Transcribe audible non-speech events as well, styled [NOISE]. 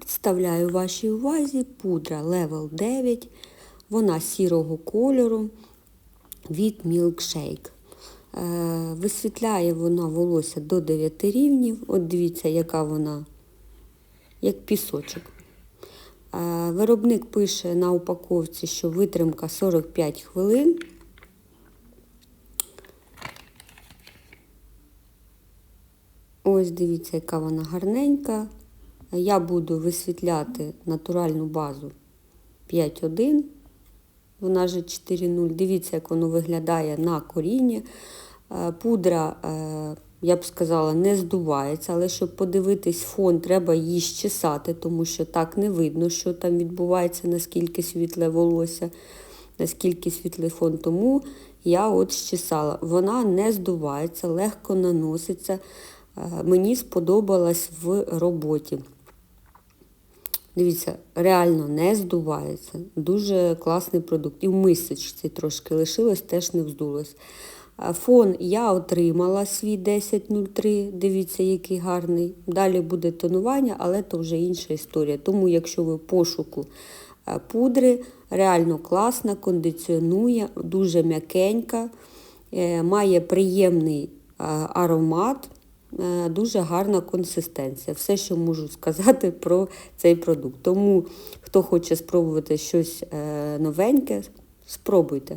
Представляю вашій увазі пудра Level 9. Вона сірого кольору від Milkshake. Е, Висвітляє вона волосся до 9 рівнів. От дивіться, яка вона, як пісочок. Е, Виробник пише на упаковці, що витримка 45 хвилин. Ось дивіться, яка вона гарненька. Я буду висвітляти натуральну базу 5.1. Вона же 4.0. Дивіться, як воно виглядає на корінні. Е, Пудра, е, я б сказала, не здувається, але щоб подивитись фон, треба її щесати, тому що так не видно, що там відбувається, наскільки світле волосся, наскільки світлий фон. Тому я от щесала. Вона не здувається, легко наноситься. Е, Мені сподобалась в роботі. Дивіться, реально не здувається. Дуже класний продукт. І в мисочці трошки лишилось, теж не вздулось. Фон я отримала свій 1003. Дивіться, який гарний. Далі буде тонування, але то вже інша історія. Тому, якщо ви пошуку е, пудри, реально класна, кондиціонує, дуже м'якенька, е, має приємний е, аромат. Е, Дуже гарна консистенція. Все, що можу сказати [LAUGHS] про цей продукт. Тому, хто хоче спробувати щось е, новеньке, спробуйте.